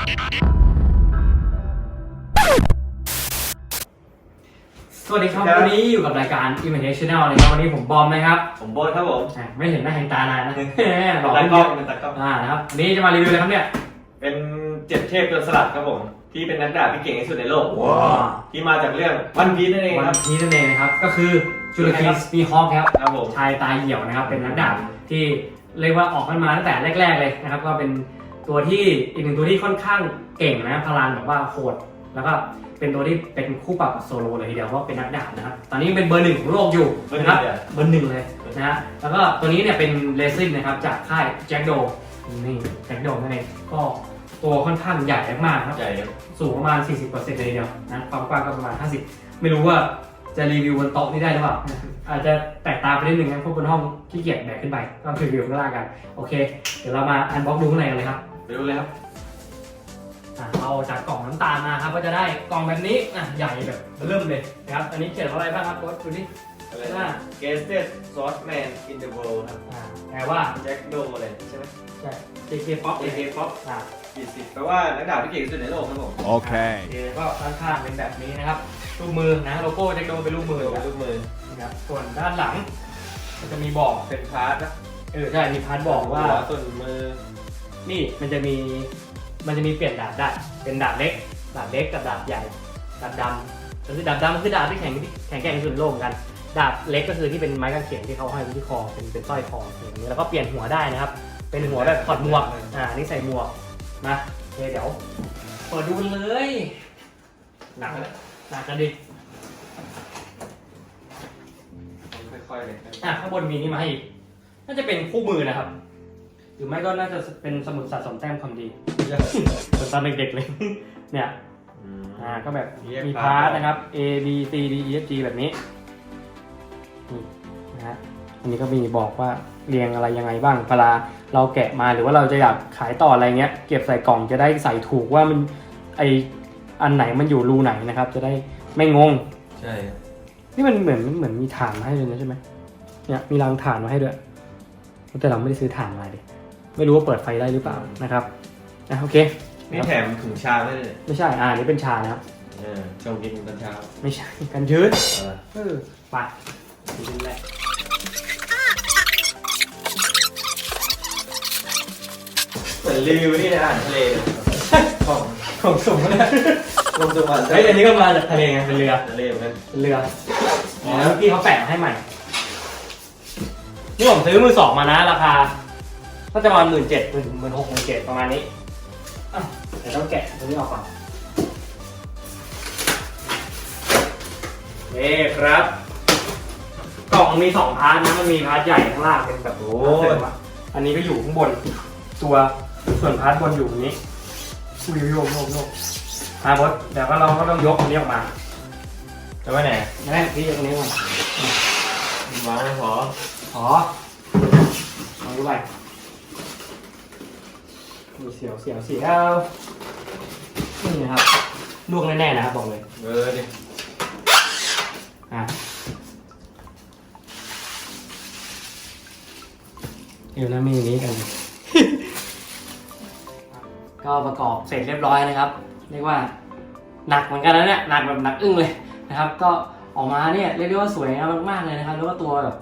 สวัสดีครับ ครับ วันนี้อยู่กับรายการ i m a g i n a t i o n a l นะครับ วันนี้ผมบอมนะครับผมโบนครับผมอะไม่เห็นหน้าเห็นตานานนะหตล่อตาขึ้นกเยล้องอะเป็นตากล้องอ่านะครับวันนี้จะมารีวิวอะไรครับเนี่ยเป็นเจ็ดเทพโจรสลัดครับผม ที่เป็นนักดาบที่เก่งที่สุดในโลกว้าวที่มาจากเรื่องวันพีซนั่นเองวันครับนี้นั่นเองนะครับ ก็คือจูเลคิครับสปีฮอคครับ ครับผม ชายตาเหี่ยวนะครับ เป็นนักดาบที่เรียกว่าออกกันมาตั้งแต่แรก ๆ เลยนะครับ ก็เป็น ตัวที่อีกหนึ่งตัวที่ค่อนข้างเก่งนะพลังแบบว่าโหดแล้วก็เป็นตัวที่เป็นคู่ปรับกับโซโลเลยทีเดียวเพราะเป็นนักดาบนะครับ ตอนนี้เป็นเบอร์หนึ่งของโลกอยู่นะครับเบอร์หนึ่งเลยนะฮะแล้วก็ตัวนี้เนี่ยเป็นเลซินนะครับจากค่ายแจ็คโดนี่แจ็คโดนั่นเองก็ตัวค่อนข้างใหญ่มากๆครับใหญ่ครับสูงประมาณ 40%เลยทีเดียวนะความกว้างก็ประมาณ 50 ไม่รู้ว่าจะรีวิวบนโต๊ะนี่ได้หรือเปล่าอาจจะแตกต่างไปนิดนึงนะเพราะบนห้องขี้เกียจแบกขึ้นไปก็รีวิวข้างล่างกันโอเค เดี๋ยวเรามาอันบ็อกดูข้างในกันเลยครับไป ดูเลยครับอะเอาจากกล่องน้ำตาลมาครับก็จะได้กล่องแบบนี้อะใหญ่แบบเริ่มเลยนะครับ อันนี้เขียนว่าอะไรบ้างครับโค้ชดูดิอะไรอ่านะ Greatest Swordman in the world ครับอ่าแปลว่าแจ็คโดเลยใช่ไหม ใช่ JK Pop เลย AK Pop อ่าปีสิบแปลว่านักดาบที่เก่งที่สุดในโลกครับผมโอ Okay. เคก็ด้านข้างเป็นแบบนี้นะครับรูปมือนะโลโก้เจ็คโดเป็นรูปมือเป็นลูกมือนะครับส่วนด้านหลังมันจะมีบอกเป็นพาร์ทนะเออใช่มีพาร์ทบอกว่า หัส่วนมือ นี่มันจะมีมันจะมีเปลี่ยนดาบได้ เป็นดาบเล็ก ดาบเล็กกับดาบใหญ่ ดาบดำก็คือดาบดำก็คือดาบที่แข็งแข็งแกร่งที่สุดในโลกเหมือนกัน ดาบเล็กก็คือที่เป็นไม้กางเขนที่เขาให้ไว้ที่คอ เป็นเป็นสร้อยคออย่างนี้แล้วก็เปลี่ยนหัวได้นะครับ เป็นหัวแบบถอดหมวก อ่า นี่ใส่หมวกนะโอเคเดี๋ยวเปิดดูกันเลย หนักเลยหนักกันดิค่อยๆเลยอะข้างบนมีนี่มาให้อีกน่าจะเป็นคู่มือนะครับห รือไม่ก็น่าจะเป็นสมุดสะสมแต้มความดีเหมือนตอนเด็กๆเลย เนี่ยอืมอ่า ก็แบบเรียกมีพาพาร์ร์ททนะครับ A B C D E F G แบบนี้นี่นะฮะ อันนี้ก็มีบอกว่าเรียงอะไรยังไงบ้างเวลาเราแกะมาหรือว่าเราจะอยากขายต่ออะไรเงี้ย เก็บใส่กล่องจะได้ใส่ถูกว่ามันไออันไหนมันอยู่รูไหนนะครับ จะได้ไม่งง ใช่ครับนี่มันเหมือนมันเหมือนมีฐานมาให้เลยนะใช่ไหมเนี่ยมีรางฐานมาให้ด้วย แต่เราไม่ได้ซื้อฐานมาดิ ไม่รู้ว่าเปิดไฟได้หรือเปล่านะครับอะโอเค นี่แถมถุงชาไม่ได้เลยไม่ใช่ อ่าอันนี่เป็นชานะครับ เออชงกินตอนเช้าไม่ใช่ กันชื้นเออเออไปดูแลกเหมือนรีวิวนี่นะอาหารทะเลเลยของของสูงเลยลงจังหวัดเฮ้ยอันนี้ก็มาจากทะเลไงเป็นเรือ ทะเลเหมือนกันเป็นเรืออ๋อแล้วพี่เขาแปะให้ใหม่ นี่ผมซื้อมือสองมานะ ราคา ก็จะประมาณหมื่นเจ็ดหมื่นหมื่นหกหมื่นเจ็ดประมาณนี้อะเดี๋ยวต้องแกะตัวนี้ออกก่อนนี่ครับ กล่องมีสองพาร์ทนะมันมีพาร์ทใหญ่ข้างล่างเป็นแบบโอ้พาร์ทเสริยมอะอันนี้ก็อยู่ข้างบน ตัวส่วนพาร์ทบนอยู่ตรงนี้วิวโยกโยกโยกมาบดเดี๋ยวก็เราก็ต้องยกอันนี้ออกมาจะไปไหนแม่พี่ยกอันนี้ก่อนวางไม่พอขอลองดูไปมี เสียวเสียวเสียวนี่นะครับลวกแน่ๆนะครับบอกเลยเออดิอะเดี๋ยวนะมีอย่างนี้กัน ก็ประกอบเสร็จเรียบร้อยนะครับ เรียกว่าหนักเหมือนกันนะเนี่ยหนักแบบหนักอึ้งเลยนะครับ ก็ออกมาเนี่ยเรียกได้ว่าสวยงามมากๆเลยนะครับ แล้วก็ตัวแบบ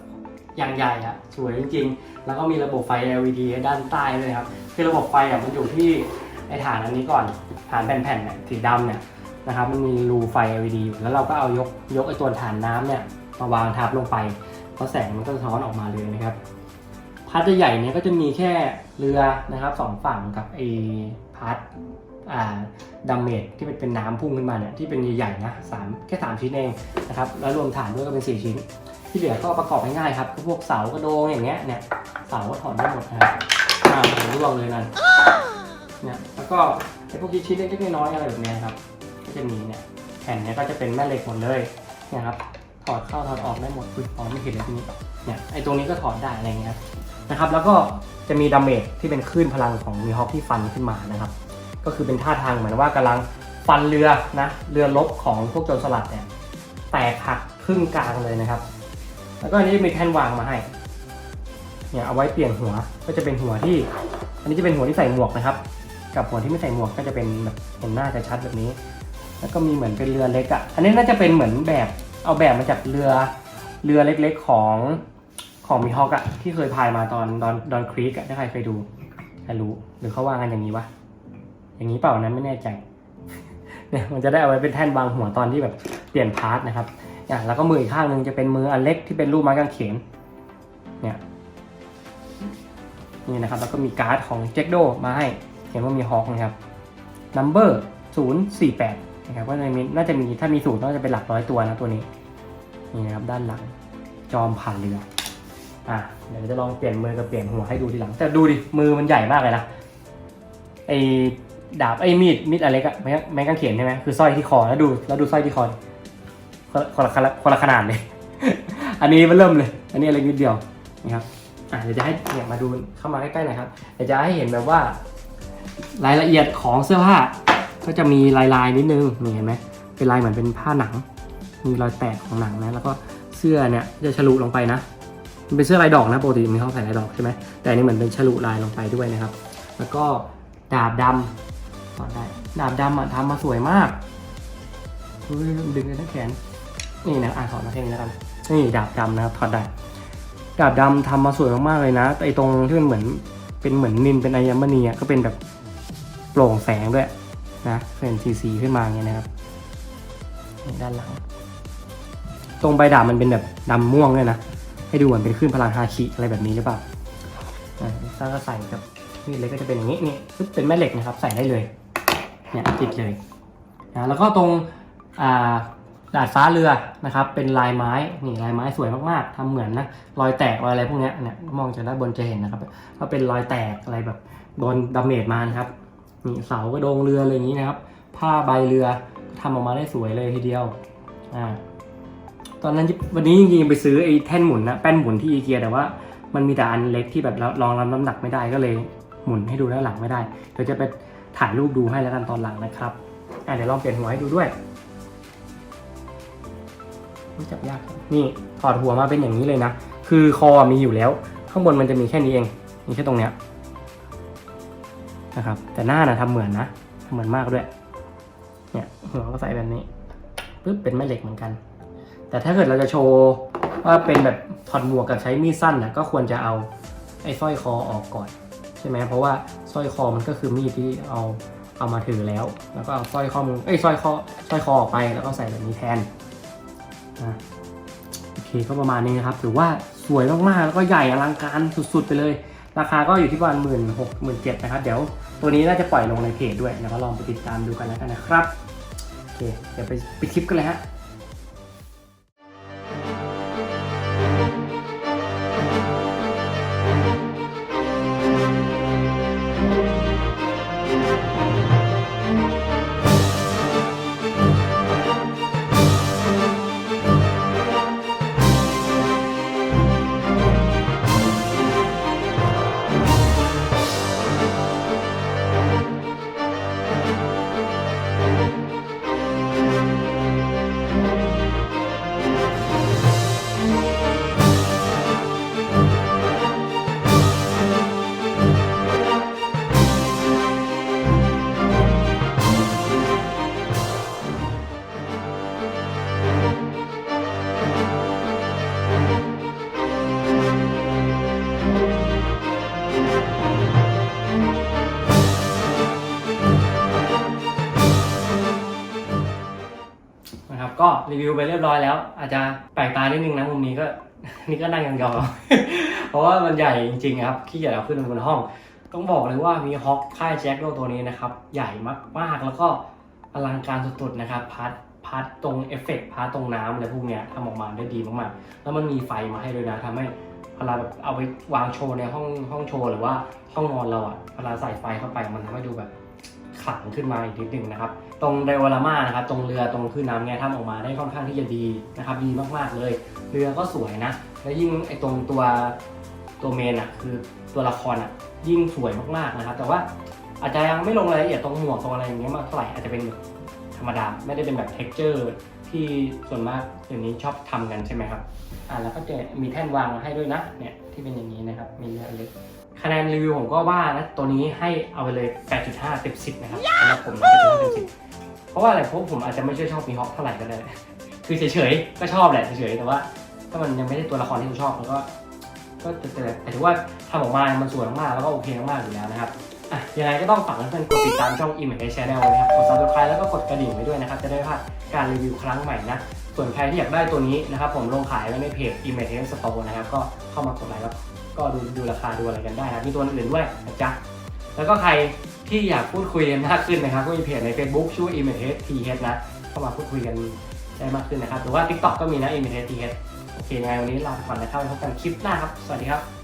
อย่างใหญ่อะสวยจริงๆ แล้วก็มีระบบไฟ LED ด้านใต้ด้วยครับ คือระบบไฟอะมันอยู่ที่ไอฐานอันนี้ก่อนฐานแผ่นๆเนี่ยสีดำเนี่ยนะครับมันมีรูไฟ LED อยู่แล้วเราก็เอายกยกไอตัวฐานน้ำเนี่ยมาวางทับลงไปเพราะแสงมันก็สะท้อนออกมาเลยนะครับพาร์ทใหญ่เนี่ยก็จะมีแค่เรือนะครับสองฝั่งกับไอพาร์ท อ่าดัมเมจที่เป็นน้ำพุ่งขึ้นมาเนี่ยที่เป็นใหญ่ๆนะสามแค่สามชิ้นเองนะครับแล้วรวมฐานด้วยก็เป็นสี่ชิ้น ที่เหลือก็ประกอบง่ายๆครับพวกเสากระโดงอย่างเงี้ยเนี่ยเสาก็ถอดได้หมดนะครับอ่าร่วงเลยนั่นเนี่ยแล้วก็ไอพวกชิ้นเล็กๆน้อยๆอะไรแบบเนี้ยครับก็จะมีเนี่ยแผ่นเนี้ยก็จะเป็นแม่เหล็กหมดเลยเนี่ยครับถอดเข้าถอดออกได้หมดอุ๊ยอ๋อไม่เห็นเลยทีนี้เนี่ยไอตรงนี้ก็ถอดได้อะไรเงี้ยนะครับแล้วก็จะมีดาเมจที่เป็นคลื่นพลังของมีฮอคที่ฟันขึ้นมานะครับ ก็คือเป็นท่าทางเหมือนว่ากำลังฟันเรือนะเรือลบของพวกโจรสลัดเนี่ยแตกหักครึ่งกลางเลยนะครับ แล้วก็อันนี้มีแท่นวางมาให้เนี่ยเอาไว้เปลี่ยนหัวก็จะเป็นหัวที่ อันนี้จะเป็นหัวที่ใส่หมวกนะครับ กับหัวที่ไม่ใส่หมวกก็จะเป็นแบบเห็นหน้าจะชัดแบบนี้ แล้วก็มีเหมือนเป็นเรือเล็กอะ่ะอันนี้น่าจะเป็นเหมือนแบบเอาแบบมาจากเรือเรือเล็กๆของของมีฮอกอะที่เคยพายมาตอนดอนดอนครีกอะถ้าใครเคยดูใครรู้หรือเขาว่ากันอย่างนี้วะ อย่างนี้เปล่านั้นไม่แน่ใจเนี่ยมันจะได้เอาไว้เป็นแท่นวางหัวตอนที่แบบเปลี่ยนพาร์ทนะครับอะแล้วก็มืออีกข้างหนึ่งจะเป็นมืออันเล็กที่เป็นรูปไม้กางเขนเนี่ยนี่นะครับแล้วก็มีการ์ดของเจ็กโดมาให้เห็นว่ามีฮอกนะครับ number 048นะครับก็จะมีน่าจะมีถ้ามีสูตรน่าจะเป็นหลักร้อยตัวนะตัวนี้นี่นะครับด้านหลังจอมผ่านเรืออะเดี๋ยวจะลองเปลี่ยนมือกับเปลี่ยนหัวให้ดูทีหลัง แต่ดูดิมือมันใหญ่มากเลยนะไอ ดาบไอ้มีดมีดอะไรก็ไม่ไม่กางเขนใช่ไหมคือสร้อยที่คอแล้วดู แล้วดูสร้อยที่คอคนละคนละขนาดเลยอันนี้มันเริ่มเลย อันนี้อะไรนิดเดียวนะครับอะเดี๋ยวจะให้เนี่ยมาดูเข้ามาใกล้ๆหน่อยครับเดี๋ยวจะให้เห็นแบบว่ารายละเอียดของเสื้อผ้า ก็จะมีลายๆนิดนึงนี่เห็นไหมเป็นลายเหมือนเป็นผ้าหนัง มีรอยแตกของหนังนะแล้วก็เสื้อเนี่ยจะฉลุลงไปนะมันเป็นเสื้อลายดอกนะปกติมีเขาใส่ลายดอกใช่ไหมแต่อันนี้เหมือนเป็นฉลุลายลงไปด้วยนะครับ แล้วก็ดาบดำ ถอดได้ ดาบดำอะทำมาสวยมากเฮ้ยดึงเลยทั้งแขน นี่นะอ่านถอดมาแค่นี้แล้วกัน นี่ดาบดำนะครับถอดได้ ดาบดำทำมาสวยมากๆเลยนะ แต่ไอตรงที่มันเหมือนเป็นเหมือนนินเป็นไอยมณีอะก็เป็นแบบโปร่งแสงด้วยนะเป็นสีสีขึ้นมาอย่างเงี้ยนะครับด้านหลัง ตรงใบดาบมันเป็นแบบดำม่วงด้วยนะ ให้ดูเหมือนเป็นคลื่นพลังฮาคิอะไรแบบนี้หรือเปล่าอ่าถ้าก็ใส่กับมีดเล็กก็จะเป็นอย่างนี้นี่เป็นแม่เหล็กนะครับ ใส่ได้เลย เนี่ยติดเลยนะแล้วก็ตรงดาดฟ้าเรือนะครับ เป็นลายไม้นี่ลายไม้สวยมากๆทำเหมือนนะรอยแตกรอยอะไรพวกนี้เนี่ยมองจากด้านบนจะเห็นนะครับว่าเป็นรอยแตกอะไรแบบโดนดาเมจมานะครับนี่เสากระโดงเรืออะไรอย่างนี้นะครับ ผ้าใบเรือทำออกมาได้สวยเลยทีเดียวอ่าตอนนั้นวันนี้จริงๆไปซื้อไอ้แท่นหมุนนะแป้นหมุนที่อีเกียแต่ว่ามันมีแต่อันเล็กที่แบบรองรับน้ำหนักไม่ได้ก็เลยหมุนให้ดูด้านหลังไม่ได้เดี๋ยวจะไป ถ่ายรูปดูให้แล้วกันตอนหลังนะครับอะเดี๋ยวลองเปลี่ยนหัวให้ดูด้วยจับยากนี่ถอดหัวมาเป็นอย่างนี้เลยนะ คือคอมีอยู่แล้ว ข้างบนมันจะมีแค่นี้เอง มีแค่ตรงเนี้ยนะครับ แต่หน้านะทำเหมือนนะทำเหมือนมากด้วย เนี่ยหัวก็ใส่แบบนี้ปึ๊บเป็นแม่เหล็กเหมือนกัน แต่ถ้าเกิดเราจะโชว์ว่าเป็นแบบถอดหมวกกับใช้มีดสั้นนะก็ควรจะเอาไอ้สร้อยคอออกก่อน ใช่ไหมเพราะว่าสร้อยคอมันก็คือมีดที่เอาเอามาถือแล้ว แล้วก็เอาสร้อยข้อมือเอ้ยสร้อยคอสร้อยคอออกไปแล้วก็ใส่แบบนี้แทนนะโอเคก็ประมาณนี้นะครับถือว่าสวยมากๆแล้วก็ใหญ่อลังการสุด ๆ ไปเลย ราคาก็อยู่ที่ประมาณหมื่นหกหมื่นเจ็ดนะครับ เดี๋ยวตัวนี้น่าจะปล่อยลงในเพจด้วยแล้วก็ลองไปติดตามดูกันแล้วกันนะครับโอเคเดี๋ยวไปไปคลิปกันเลยฮะ นะครับ ก็รีวิวไปเรียบร้อยแล้ว อาจจะแปลกตานิดนึงนะมุมนี้ก็นี่ก็นั่งยองๆเพราะว่ามันใหญ่จริงๆครับขี้เกียจเอาขึ้นบนห้อง ต้องบอกเลยว่ามีฮอคค่ายแจ็คโลตัวนี้นะครับ ใหญ่มากๆแล้วก็อลังการสุดๆนะครับพาร์ทพาร์ทตรงเอฟเฟกต์พาร์ทตรงน้ำอะไรพวกเนี้ยทำออกมาได้ดีมากๆ แล้วมันมีไฟมาให้ด้วยนะทำให้เวลาแบบเอาไปวางโชว์ในห้องห้องโชว์หรือว่าห้องนอนเราอะเวลาใส่ไฟเข้าไปมันทำให้ดูแบบ ขลังขึ้นมาอีกนิดหนึ่งนะครับ ตรงไดวารามานะครับ ตรงเรือตรงขึ้นน้ำเนี่ยทำออกมาได้ค่อนข้างที่จะดีนะครับ ดีมากๆเลย เรือก็สวยนะ แล้วยิ่งไอ้ตรงตัวตัวเมนอะคือตัวละครอะยิ่งสวยมากๆนะครับ แต่ว่าอาจจะยังไม่ลงรายละเอียดตรงหมวกตรงอะไรอย่างเงี้ยมากเท่าไหร่อาจจะเป็นแบบธรรมดาไม่ได้เป็นแบบ t e x t อร์ที่ส่วนมากเดี๋ยวนี้ชอบทำกันใช่ไหมครับอ่าแล้วก็จะมีแท่นวางมาให้ด้วยนะเนี่ยที่เป็นอย่างนี้นะครับมีเรือเล็ก คะแนนรีวิวผมก็ว่านะตัวนี้ให้เอาไปเลย 8.5 เต็ม 10 นะครับสำหรับผมนะ8.5เต็ม 10 เพราะว่าอะไรเพราะผมอาจจะไม่ใช่ชอบมีฮอคเท่าไหร่ก็ได้คือเฉยๆ ก็ชอบแหละเฉยๆ แต่ว่า ถ้ามันยังไม่ได้ตัวละครที่ผมชอบมันก็ ก็จะแต่แต่ถือว่าทำออกมา มันสวยมากๆแล้วก็โอเคมากๆอยู่แล้วนะครับอะยังไงก็ต้องฝากเพื่อนๆกดติดตามช่อง i m a g e Channel ไว้นะครับกด subscribe แล้วก็กดกระดิ่งไว้ด้วยนะครับ จะได้ไม่พลาดการรีวิวครั้งใหม่นะ ส่วนใครที่อยากได้ตัวนี้นะครับผมลงขายไว้ในเพจ i m a g e Store นะครับ ก็เข้ามากดไลค์แล้ว ก็ดูดูราคาดูอะไรกันได้นะมีตัวอื่นด้วยนะจ๊ะแล้วก็ใครที่อยากพูดคุยกันมากขึ้นนะครับก็มีเพจใน Facebook ชื่อว่า i m a g e TH นะเข้ามาพูดคุยกันได้มากขึ้นนะครับหรือว่า TikTok ก็มีนะ i m a g e TH โอเคยังไงวันนี้ลาไปก่อนนะครับไว้พบกันคลิปหน้าครับ สวัสดีครับ